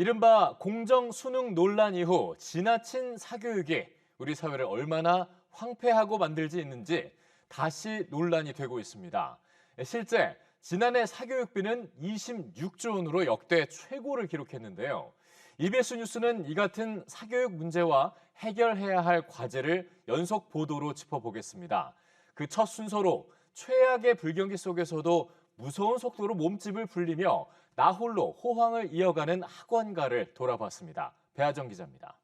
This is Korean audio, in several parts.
이른바 공정 수능 논란 이후 지나친 사교육이 우리 사회를 얼마나 황폐하고 만들지 있는지 다시 논란이 되고 있습니다. 실제 지난해 사교육비는 26조 원으로 역대 최고를 기록했는데요. EBS 뉴스는 이 같은 사교육 문제와 해결해야 할 과제를 연속 보도로 짚어보겠습니다. 그 첫 순서로 최악의 불경기 속에서도 무서운 속도로 몸집을 불리며 나홀로 호황을 이어가는 학원가를 돌아봤습니다. 배아정 기자입니다.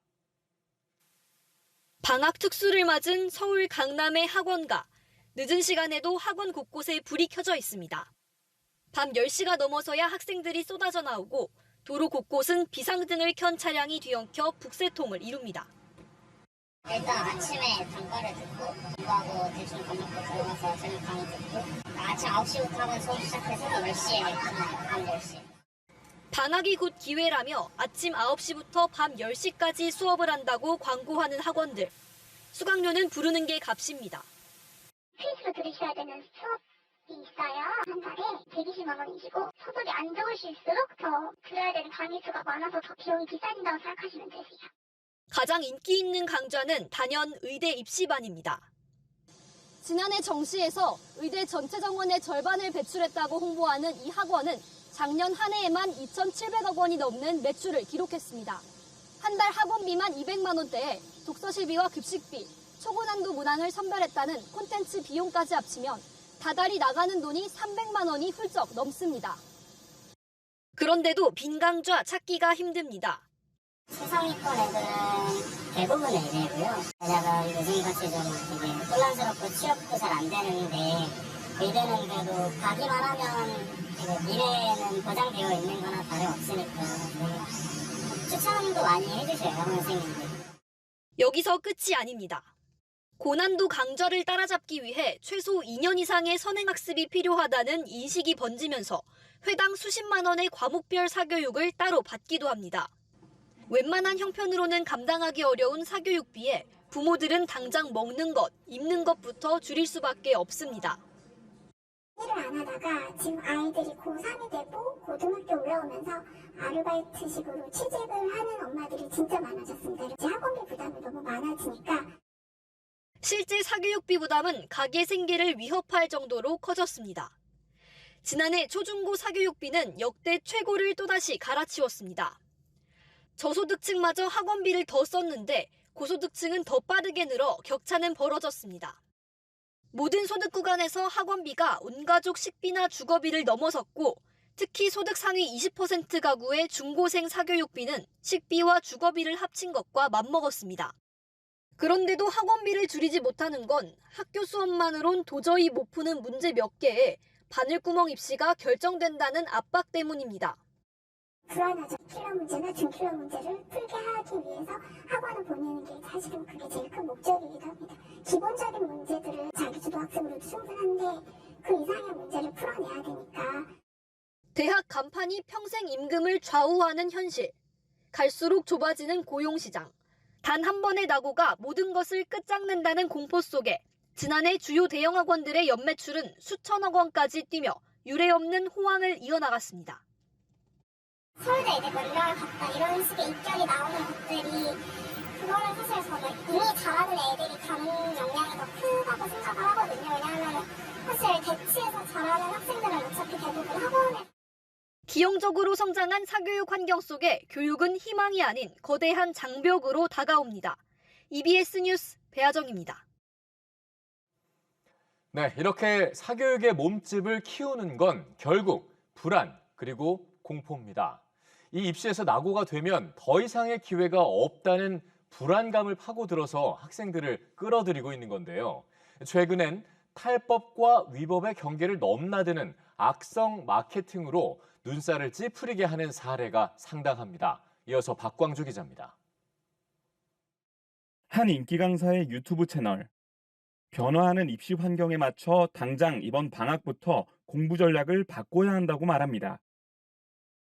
방학 특수를 맞은 서울 강남의 학원가. 늦은 시간에도 학원 곳곳에 불이 켜져 있습니다. 밤 10시가 넘어서야 학생들이 쏟아져 나오고 도로 곳곳은 비상등을 켠 차량이 뒤엉켜 북새통을 이룹니다. 일단 아침에 단가를 듣고 공부하고 대충 밥 먹고 들어가서 저녁 강의 듣고 아침 9시부터 학원 수업 시작해서 10시에 끝나요. 밤 10시. 방학이 곧 기회라며 아침 9시부터 밤 10시까지 수업을 한다고 광고하는 학원들. 수강료는 부르는 게 값입니다. 필수로 들으셔야 되는 수업이 있어요. 한 달에 120만 원이시고 소득이 안 좋으실수록 더 들어야 되는 강의 수가 많아서 더 비용이 비싸진다고 생각하시면 되세요. 가장 인기 있는 강좌는 단연 의대 입시반입니다. 지난해 정시에서 의대 전체 정원의 절반을 배출했다고 홍보하는 이 학원은 작년 한 해에만 2,700억 원이 넘는 매출을 기록했습니다. 한 달 학원비만 200만 원대에 독서실비와 급식비, 초고난도 문항을 선별했다는 콘텐츠 비용까지 합치면 다달이 나가는 돈이 300만 원이 훌쩍 넘습니다. 그런데도 빈 강좌 찾기가 힘듭니다. 세상위권 애들은 대부분 의대고요. 게다가 요즘같이 좀 되게 혼란스럽고 취업도 잘 안 되는데 의대는 그래도 가기만 하면 되게 미래에는 보장되어 있는 거나 다름없으니까 추천도 많이 해주셔요, 선생님들. 여기서 끝이 아닙니다. 고난도 강좌를 따라잡기 위해 최소 2년 이상의 선행학습이 필요하다는 인식이 번지면서 회당 수십만 원의 과목별 사교육을 따로 받기도 합니다. 웬만한 형편으로는 감당하기 어려운 사교육비에 부모들은 당장 먹는 것, 입는 것부터 줄일 수밖에 없습니다. 일을 안 하다가 지금 아이들이 고3이 되고 고등학교 올라오면서 아르바이트식으로 취직을 하는 엄마들이 진짜 많아졌습니다. 이제 학원비 부담이 너무 많아지니까 실제 사교육비 부담은 가게 생계를 위협할 정도로 커졌습니다. 지난해 초중고 사교육비는 역대 최고를 또다시 갈아치웠습니다. 저소득층마저 학원비를 더 썼는데 고소득층은 더 빠르게 늘어 격차는 벌어졌습니다. 모든 소득 구간에서 학원비가 온가족 식비나 주거비를 넘어섰고 특히 소득 상위 20% 가구의 중고생 사교육비는 식비와 주거비를 합친 것과 맞먹었습니다. 그런데도 학원비를 줄이지 못하는 건 학교 수업만으론 도저히 못 푸는 문제 몇 개에 바늘구멍 입시가 결정된다는 압박 때문입니다. 불안하죠. 킬러 문제나 중킬러 문제를 풀게 하기 위해서 학원을 보내는 게 사실은 그게 제일 큰 목적이기도 합니다. 기본적인 문제들을 자기주도 학습으로도 충분한데 그 이상의 문제를 풀어내야 되니까 대학 간판이 평생 임금을 좌우하는 현실. 갈수록 좁아지는 고용시장. 단 한 번의 낙오가 모든 것을 끝장낸다는 공포 속에 지난해 주요 대형 학원들의 연매출은 수천억 원까지 뛰며 유례 없는 호황을 이어나갔습니다. 서울대 이대권이랑 같다 이런 식의 입결이 나오는 것들이 그거는 사실 저는 이미 잘하는 애들이 가는 역량이 더 크다고 생각을 하거든요. 왜냐하면 사실 대치에서 잘하는 학생들은 어차피 대부분 학원에 기형적으로 성장한 사교육 환경 속에 교육은 희망이 아닌 거대한 장벽으로 다가옵니다. EBS 뉴스 배아정입니다. 네, 이렇게 사교육의 몸집을 키우는 건 결국 불안 그리고 공포입니다. 이 입시에서 낙오가 되면 더 이상의 기회가 없다는 불안감을 파고들어서 학생들을 끌어들이고 있는 건데요. 최근엔 탈법과 위법의 경계를 넘나드는 악성 마케팅으로 눈살을 찌푸리게 하는 사례가 상당합니다. 이어서 박광주 기자입니다. 한 인기 강사의 유튜브 채널. 변화하는 입시 환경에 맞춰 당장 이번 방학부터 공부 전략을 바꿔야 한다고 말합니다.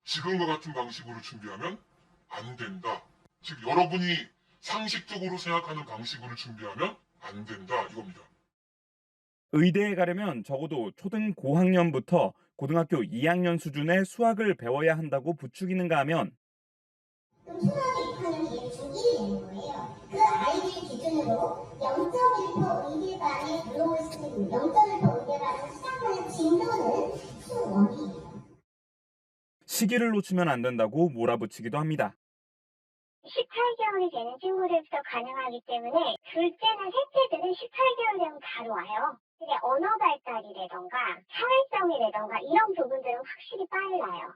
지금과 같은 방식으로 준비하면 안 된다. 즉 여러분이 상식적으로 생각하는 방식으로 준비하면 안 된다 이겁니다. 의대에 가려면 적어도 초등 고학년부터 고등학교 2학년 수준의 수학을 배워야 한다고 부추기는가 하면 그럼 초등학교 입학하는 게 중1이 되는 거예요. 그 아이들 기준으로 0.1% 의대반에 들어올 수 있는 0.1% 의대반을 시작하는 진도는 수1이에요. 시기를 놓치면 안 된다고 몰아붙이기도 합니다. 18개월이 되는 친구들부터 가능하기 때문에 둘째나 셋째들은 18개월 되면 바로 와요. 근데 언어 발달이라던가 사회성이라던가 이런 부분들은 확실히 빨라요.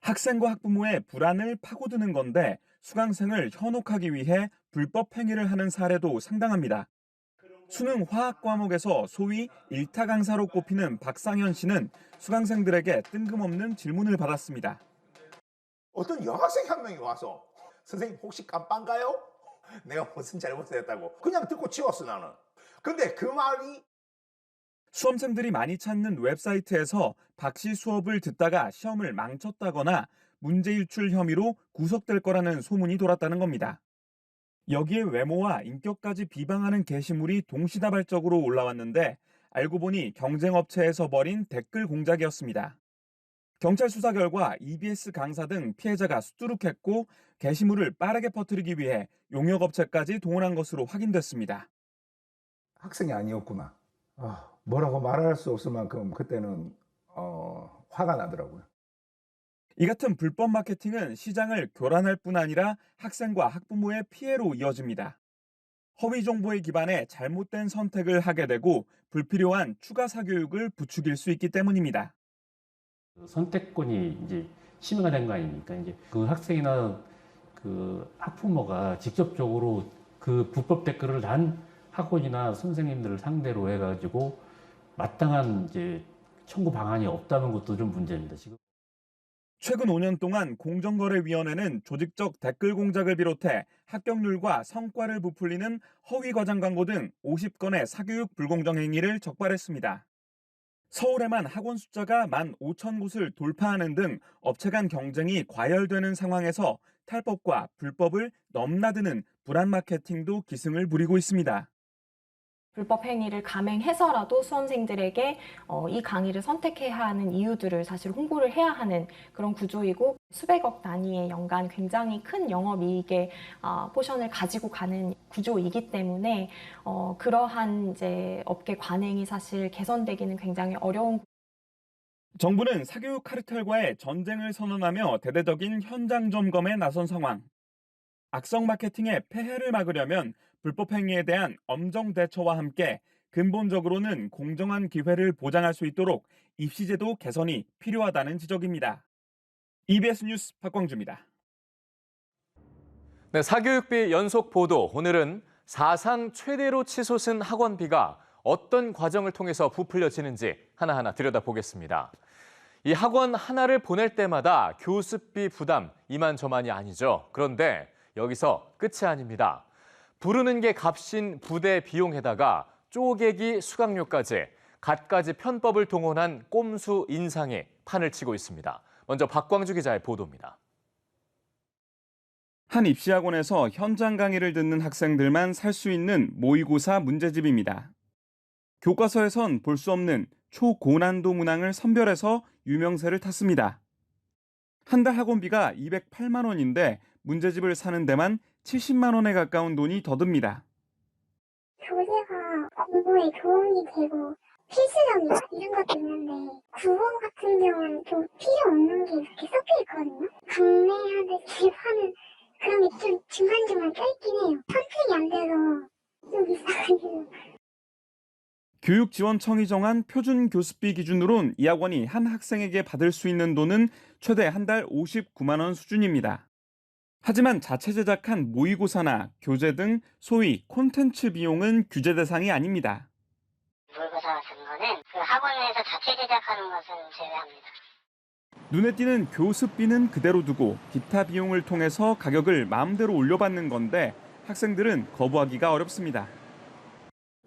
학생과 학부모의 불안을 파고드는 건데 수강생을 현혹하기 위해 불법 행위를 하는 사례도 상당합니다. 수능 화학 과목에서 소위 일타 강사로 꼽히는 박상현 씨는 수강생들에게 뜬금없는 질문을 받았습니다. 어떤 여학생 한 명이 와서 선생님 혹시 깜빵가요? 내가 무슨 잘못을 했다고 그냥 듣고 치웠어 나는 근데 그 말이 수험생들이 많이 찾는 웹사이트에서 박씨 수업을 듣다가 시험을 망쳤다거나 문제 일출 혐의로 구속될 거라는 소문이 돌았다는 겁니다. 여기에 외모와 인격까지 비방하는 게시물이 동시다발적으로 올라왔는데 알고 보니 경쟁업체에서 벌인 댓글 공작이었습니다. 경찰 수사 결과 EBS 강사 등 피해자가 수두룩했고 게시물을 빠르게 퍼뜨리기 위해 용역업체까지 동원한 것으로 확인됐습니다. 학생이 아니었구나 아, 뭐라고 말할 수 없을 만큼 그때는 어, 화가 나더라고요 이 같은 불법 마케팅은 시장을 교란할 뿐 아니라 학생과 학부모의 피해로 이어집니다. 허위 정보에 기반해 잘못된 선택을 하게 되고 불필요한 추가 사교육을 부추길 수 있기 때문입니다. 선택권이 이제 침해가 된 거 아닙니까? 이제 그 학생이나 그 학부모가 직접적으로 그 불법 댓글을 단 학원이나 선생님들을 상대로 해가지고 마땅한 이제 청구 방안이 없다는 것도 좀 문제입니다. 지금. 최근 5년 동안 공정거래위원회는 조직적 댓글 공작을 비롯해 합격률과 성과를 부풀리는 허위 과장 광고 등 50건의 사교육 불공정 행위를 적발했습니다. 서울에만 학원 숫자가 1만 5천 곳을 돌파하는 등 업체 간 경쟁이 과열되는 상황에서 탈법과 불법을 넘나드는 불안 마케팅도 기승을 부리고 있습니다. 불법 행위를 감행해서라도 수험생들에게 어, 이 강의를 선택해야 하는 이유들을 사실 홍보를 해야 하는 그런 구조이고 수백억 단위의 연간 굉장히 큰 영업이익의 아, 포션을 가지고 가는 구조이기 때문에 어, 그러한 이제 업계 관행이 사실 개선되기는 굉장히 어려운 정부는 사교육 카르텔과의 전쟁을 선언하며 대대적인 현장 점검에 나선 상황. 악성 마케팅의 폐해를 막으려면 불법 행위에 대한 엄정 대처와 함께 근본적으로는 공정한 기회를 보장할 수 있도록 입시제도 개선이 필요하다는 지적입니다. EBS 뉴스 박광주입니다. 네, 사교육비 연속 보도. 오늘은 사상 최대로 치솟은 학원비가 어떤 과정을 통해서 부풀려지는지 하나하나 들여다보겠습니다. 이 학원 하나를 보낼 때마다 교습비 부담 이만저만이 아니죠. 그런데 여기서 끝이 아닙니다. 부르는 게 값인 부대 비용에다가 쪼개기 수강료까지 갖가지 편법을 동원한 꼼수 인상이 판을 치고 있습니다. 먼저 박광주 기자의 보도입니다. 한 입시학원에서 현장 강의를 듣는 학생들만 살 수 있는 모의고사 문제집입니다. 교과서에선 볼 수 없는 초고난도 문항을 선별해서 유명세를 탔습니다. 한 달 학원비가 208만 원인데 문제집을 사는 데만 70만 원에 가까운 돈이 더 듭니다. 교재가 공부에 도움이 되고 필수적이다 이런 것도 있는데 국어 같은 경우는 좀 필요 없는 게 이렇게 섞여 있거든요. 강매하듯이 하는 그런 게 좀 중간중간 껴있긴 해요. 선택이 안 돼서 좀 비싸가지고. 교육지원청이 정한 표준 교습비 기준으론 이 학원이 한 학생에게 받을 수 있는 돈은 최대 한 달 59만 원 수준입니다. 하지만 자체 제작한 모의고사나 교재 등 소위 콘텐츠 비용은 규제 대상이 아닙니다. 모의고사 같은 거는 그 학원에서 자체 제작하는 것은 제외합니다. 눈에 띄는 교습비는 그대로 두고 기타 비용을 통해서 가격을 마음대로 올려받는 건데 학생들은 거부하기가 어렵습니다.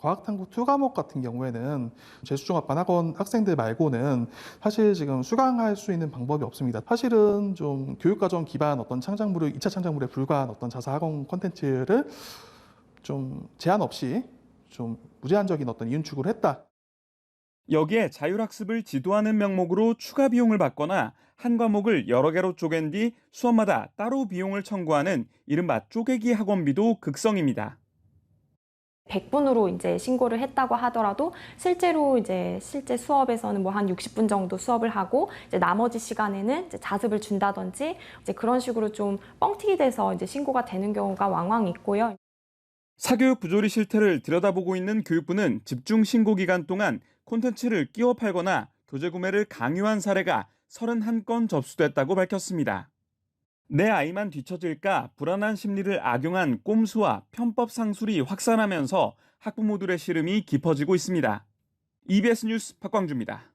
과학탐구 2 과목 같은 경우에는 재수종합반학원 학생들 말고는 사실 지금 수강할 수 있는 방법이 없습니다. 사실은 좀 교육과정 기반 어떤 창작물을 2차 창작물에 불과한 어떤 자사학원 콘텐츠를 좀 제한 없이 좀 무제한적인 어떤 이윤 추구를 했다. 여기에 자율학습을 지도하는 명목으로 추가 비용을 받거나 한 과목을 여러 개로 쪼갠 뒤 수업마다 따로 비용을 청구하는 이른바 쪼개기 학원비도 극성입니다. 100분으로 이제 신고를 했다고 하더라도 실제로 이제 실제 수업에서는 뭐 한 60분 정도 수업을 하고 이제 나머지 시간에는 이제 자습을 준다든지 이제 그런 식으로 좀 뻥튀기 돼서 이제 신고가 되는 경우가 왕왕 있고요. 사교육 부조리 실태를 들여다보고 있는 교육부는 집중 신고 기간 동안 콘텐츠를 끼워 팔거나 교재 구매를 강요한 사례가 31건 접수됐다고 밝혔습니다. 내 아이만 뒤처질까 불안한 심리를 악용한 꼼수와 편법 상술이 확산하면서 학부모들의 시름이 깊어지고 있습니다. EBS 뉴스 박광주입니다.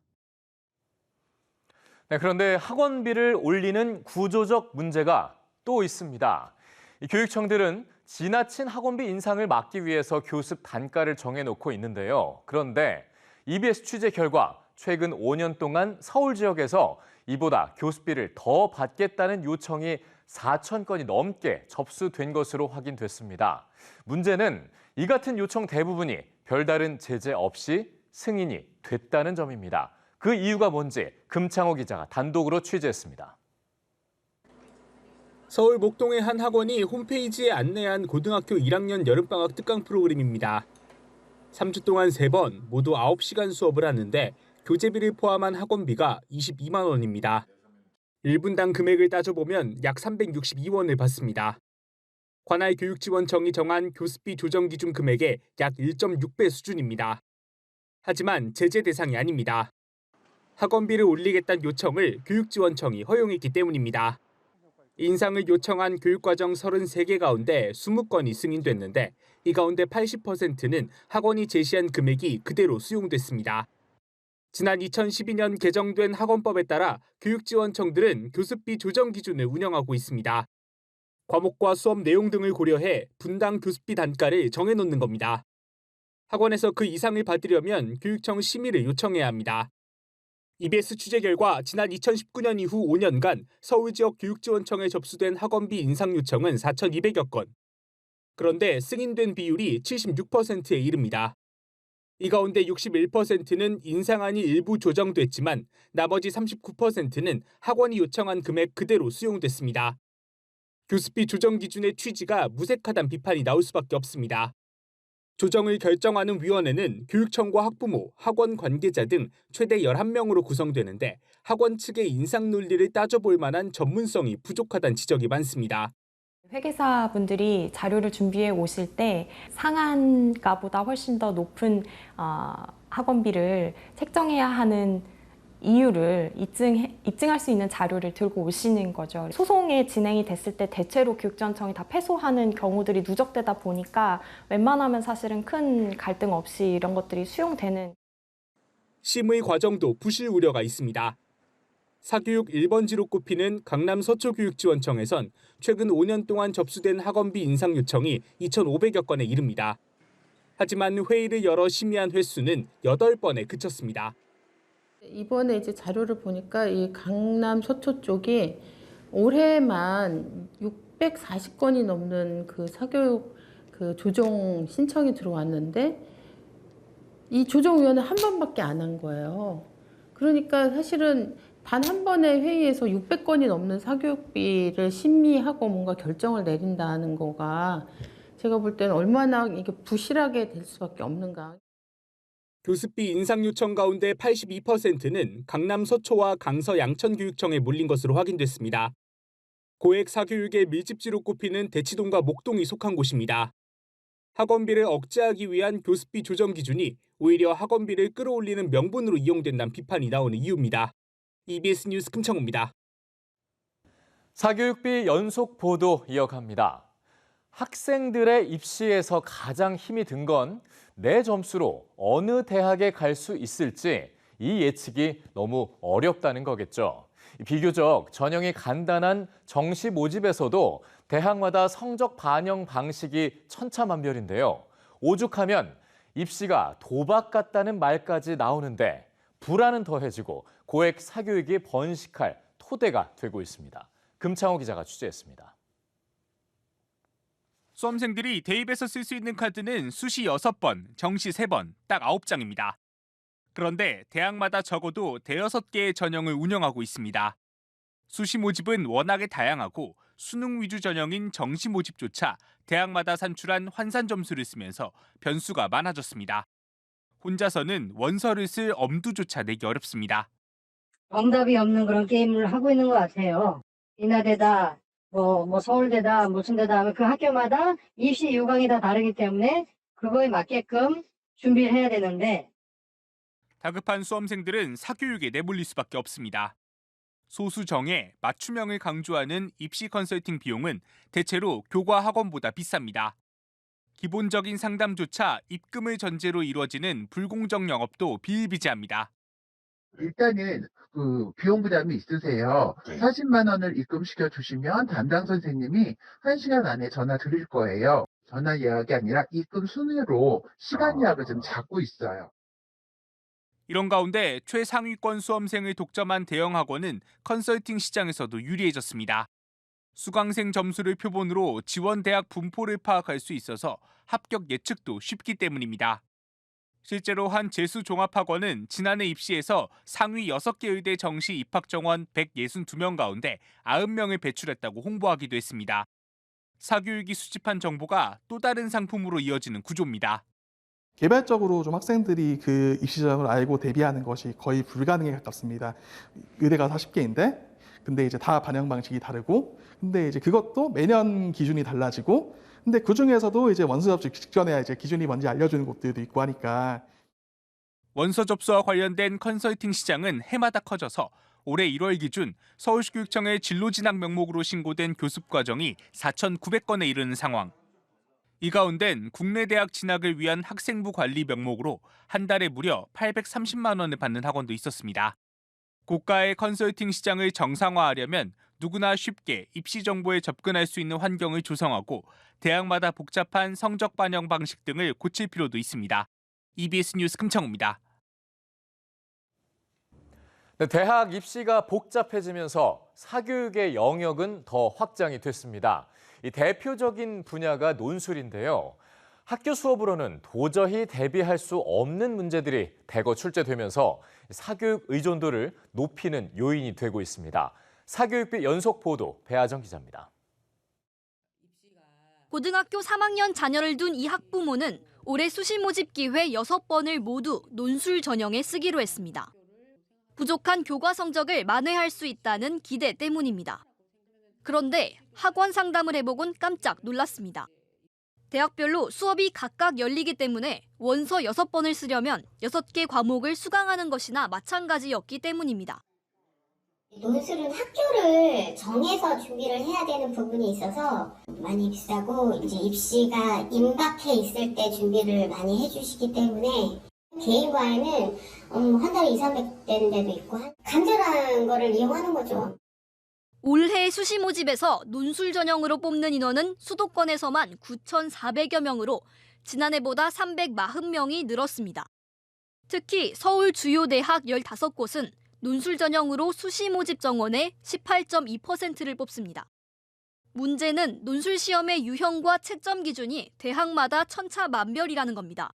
네, 그런데 학원비를 올리는 구조적 문제가 또 있습니다. 이 교육청들은 지나친 학원비 인상을 막기 위해서 교습 단가를 정해놓고 있는데요. 그런데 EBS 취재 결과 최근 5년 동안 서울 지역에서 이보다 교습비를 더 받겠다는 요청이 4천 건이 넘게 접수된 것으로 확인됐습니다. 문제는 이 같은 요청 대부분이 별다른 제재 없이 승인이 됐다는 점입니다. 그 이유가 뭔지 금창호 기자가 단독으로 취재했습니다. 서울 목동의 한 학원이 홈페이지에 안내한 고등학교 1학년 여름방학 특강 프로그램입니다. 3주 동안 3번 모두 9시간 수업을 하는데 교재비를 포함한 학원비가 22만 원입니다. 1분당 금액을 따져보면 약 362원을 받습니다. 관할 교육지원청이 정한 교습비 조정 기준 금액의 약 1.6배 수준입니다. 하지만 제재 대상이 아닙니다. 학원비를 올리겠다는 요청을 교육지원청이 허용했기 때문입니다. 인상을 요청한 교육과정 33개 가운데 20건이 승인됐는데 이 가운데 80%는 학원이 제시한 금액이 그대로 수용됐습니다. 지난 2012년 개정된 학원법에 따라 교육지원청들은 교습비 조정 기준을 운영하고 있습니다. 과목과 수업 내용 등을 고려해 분당 교습비 단가를 정해놓는 겁니다. 학원에서 그 이상을 받으려면 교육청 심의를 요청해야 합니다. EBS 취재 결과 지난 2019년 이후 5년간 서울 지역 교육지원청에 접수된 학원비 인상 요청은 4,200여 건. 그런데 승인된 비율이 76%에 이릅니다. 이 가운데 61%는 인상안이 일부 조정됐지만 나머지 39%는 학원이 요청한 금액 그대로 수용됐습니다. 교습비 조정 기준의 취지가 무색하단 비판이 나올 수밖에 없습니다. 조정을 결정하는 위원회는 교육청과 학부모, 학원 관계자 등 최대 11명으로 구성되는데 학원 측의 인상 논리를 따져볼 만한 전문성이 부족하다는 지적이 많습니다. 회계사분들이 자료를 준비해 오실 때 상한가보다 훨씬 더 높은 어, 학원비를 책정해야 하는 이유를 입증, 입증할 수 있는 자료를 들고 오시는 거죠. 소송이 진행이 됐을 때 대체로 교육전청이 다 패소하는 경우들이 누적되다 보니까 웬만하면 사실은 큰 갈등 없이 이런 것들이 수용되는 심의 과정도 부실 우려가 있습니다. 사교육 1번지로 꼽히는 강남 서초교육지원청에선 최근 5년 동안 접수된 학원비 인상 요청이 2,500여 건에 이릅니다. 하지만 회의를 열어 심의한 횟수는 8번에 그쳤습니다. 이번에 이제 자료를 보니까 이 강남 서초 쪽이 올해만 640건이 넘는 그 사교육 그 조정 신청이 들어왔는데 이 조정위원회 한 번밖에 안 한 거예요. 그러니까 사실은 단 한 번의 회의에서 600건이 넘는 사교육비를 심의하고 뭔가 결정을 내린다는 거가 제가 볼 때는 얼마나 이게 부실하게 될 수밖에 없는가. 교습비 인상 요청 가운데 82%는 강남 서초와 강서 양천교육청에 몰린 것으로 확인됐습니다. 고액 사교육의 밀집지로 꼽히는 대치동과 목동이 속한 곳입니다. 학원비를 억제하기 위한 교습비 조정 기준이 오히려 학원비를 끌어올리는 명분으로 이용된다는 비판이 나오는 이유입니다. EBS 뉴스 금창우입니다. 사교육비 연속 보도 이어갑니다. 학생들의 입시에서 가장 힘이 든 건 내 점수로 어느 대학에 갈 수 있을지 이 예측이 너무 어렵다는 거겠죠. 비교적 전형이 간단한 정시 모집에서도 대학마다 성적 반영 방식이 천차만별인데요. 오죽하면 입시가 도박 같다는 말까지 나오는데 불안은 더해지고 고액 사교육이 번식할 토대가 되고 있습니다. 금창호 기자가 취재했습니다. 수험생들이 대입에서 쓸 수 있는 카드는 수시 6번, 정시 3번, 딱 9장입니다. 그런데 대학마다 적어도 대여섯 개의 전형을 운영하고 있습니다. 수시 모집은 워낙에 다양하고 수능 위주 전형인 정시 모집조차 대학마다 산출한 환산 점수를 쓰면서 변수가 많아졌습니다. 혼자서는 원서를 쓸 엄두조차 내기 어렵습니다. 정답이 없는 그런 게임을 하고 있는 것 같아요. 인하대다, 뭐, 뭐 서울대다, 무슨 데다 하면 그 학교마다 입시 요강이 다 다르기 때문에 그거에 맞게끔 준비를 해야 되는데 다급한 수험생들은 사교육에 내몰릴 수밖에 없습니다. 소수 정예, 맞춤형을 강조하는 입시 컨설팅 비용은 대체로 교과 학원보다 비쌉니다. 기본적인 상담조차 입금을 전제로 이루어지는 불공정 영업도 비일비재합니다. 일단은 그 비용 부담이 있으세요. 네. 40만 원을 입금시켜 주시면 담당 선생님이 1시간 안에 전화 드릴 거예요. 전화 예약이 아니라 입금 순위로 시간 예약을 좀 잡고 있어요. 이런 가운데 최상위권 수험생을 독점한 대형 학원은 컨설팅 시장에서도 유리해졌습니다. 수강생 점수를 표본으로 지원 대학 분포를 파악할 수 있어서 합격 예측도 쉽기 때문입니다. 실제로 한 재수 종합학원은 지난해 입시에서 상위 6개 의대 정시 입학 정원 162명 가운데 90명을 배출했다고 홍보하기도 했습니다. 사교육이 수집한 정보가 또 다른 상품으로 이어지는 구조입니다. 개별적으로 좀 학생들이 그 입시 전형을 알고 대비하는 것이 거의 불가능에 가깝습니다. 의대가 40개인데 근데 이제 다 반영 방식이 다르고 근데 이제 그것도 매년 기준이 달라지고 근데 그 중에서도 이제 원서 접수 직전에 이제 기준이 뭔지 알려주는 곳들도 있고 하니까 원서 접수와 관련된 컨설팅 시장은 해마다 커져서 올해 1월 기준 서울시 교육청의 진로 진학 명목으로 신고된 교습 과정이 4,900건에 이르는 상황. 이 가운데는 국내 대학 진학을 위한 학생부 관리 명목으로 한 달에 무려 830만 원을 받는 학원도 있었습니다. 고가의 컨설팅 시장을 정상화하려면 누구나 쉽게 입시 정보에 접근할 수 있는 환경을 조성하고 대학마다 복잡한 성적 반영 방식 등을 고칠 필요도 있습니다. EBS 뉴스 금창우입니다. 네, 대학 입시가 복잡해지면서 사교육의 영역은 더 확장이 됐습니다. 이 대표적인 분야가 논술인데요. 학교 수업으로는 도저히 대비할 수 없는 문제들이 대거 출제되면서 사교육 의존도를 높이는 요인이 되고 있습니다. 사교육비 연속 보도 배아정 기자입니다. 고등학교 3학년 자녀를 둔 이 학부모는 올해 수시 모집 기회 6번을 모두 논술 전형에 쓰기로 했습니다. 부족한 교과 성적을 만회할 수 있다는 기대 때문입니다. 그런데 학원 상담을 해보곤 깜짝 놀랐습니다. 대학별로 수업이 각각 열리기 때문에 원서 6번을 쓰려면 6개 과목을 수강하는 것이나 마찬가지였기 때문입니다. 논술은 학교를 정해서 준비를 해야 되는 부분이 있어서 많이 비싸고 이제 입시가 임박해 있을 때 준비를 많이 해주시기 때문에 개인 과에는 음, 한 달에 2, 300 되는 데도 있고 간절한 거를 이용하는 거죠. 올해 수시 모집에서 논술 전형으로 뽑는 인원은 수도권에서만 9,400여 명으로 지난해보다 340명이 늘었습니다. 특히 서울 주요 대학 15곳은 논술 전형으로 수시 모집 정원의 18.2%를 뽑습니다. 문제는 논술 시험의 유형과 채점 기준이 대학마다 천차만별이라는 겁니다.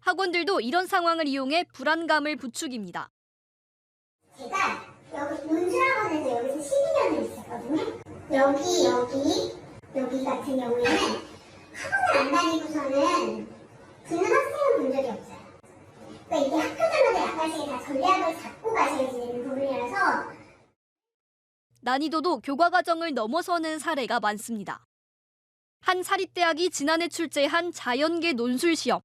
학원들도 이런 상황을 이용해 불안감을 부추깁니다. 제가 여기 논술학원에서 여기서 12년을 있었거든요. 여기, 여기, 여기 같은 경우에는 학원을 안 다니고서는 듣는 학생을 본 적이 없어요. 그러니까 이게 학교들마다 약간씩 다 전략을 잡고 가셔야 되는 부분이라서 난이도도 교과 과정을 넘어서는 사례가 많습니다. 한 사립대학이 지난해 출제한 자연계 논술 시험.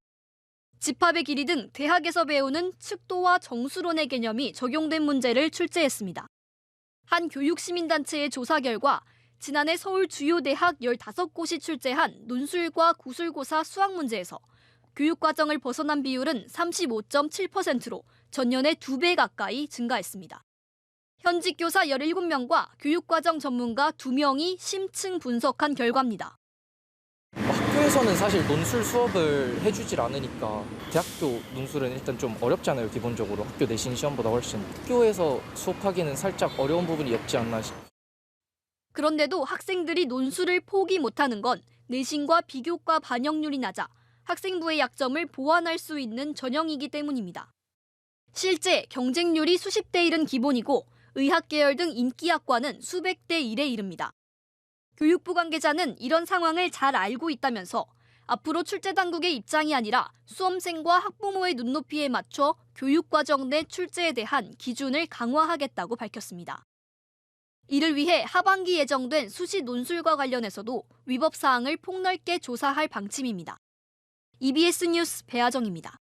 집합의 길이 등 대학에서 배우는 측도와 정수론의 개념이 적용된 문제를 출제했습니다. 한 교육시민단체의 조사 결과 지난해 서울 주요 대학 15곳이 출제한 논술과 구술고사 수학 문제에서 교육과정을 벗어난 비율은 35.7%로 전년의 2배 가까이 증가했습니다. 현직 교사 17명과 교육과정 전문가 2명이 심층 분석한 결과입니다. 학교에서는 사실 논술 수업을 해주질 않으니까 대학교 논술은 일단 좀 어렵잖아요 기본적으로 학교 내신 시험보다 훨씬 학교에서 수업하기는 살짝 어려운 부분이 없지 않나 싶 그런데도 학생들이 논술을 포기 못하는 건 내신과 비교과 반영률이 낮아 학생부의 약점을 보완할 수 있는 전형이기 때문입니다. 실제 경쟁률이 수십 대 1은 기본이고 의학 계열 등 인기 학과는 수백 대 1에 이릅니다. 교육부 관계자는 이런 상황을 잘 알고 있다면서 앞으로 출제 당국의 입장이 아니라 수험생과 학부모의 눈높이에 맞춰 교육과정 내 출제에 대한 기준을 강화하겠다고 밝혔습니다. 이를 위해 하반기 예정된 수시 논술과 관련해서도 위법 사항을 폭넓게 조사할 방침입니다. EBS 뉴스 배아정입니다.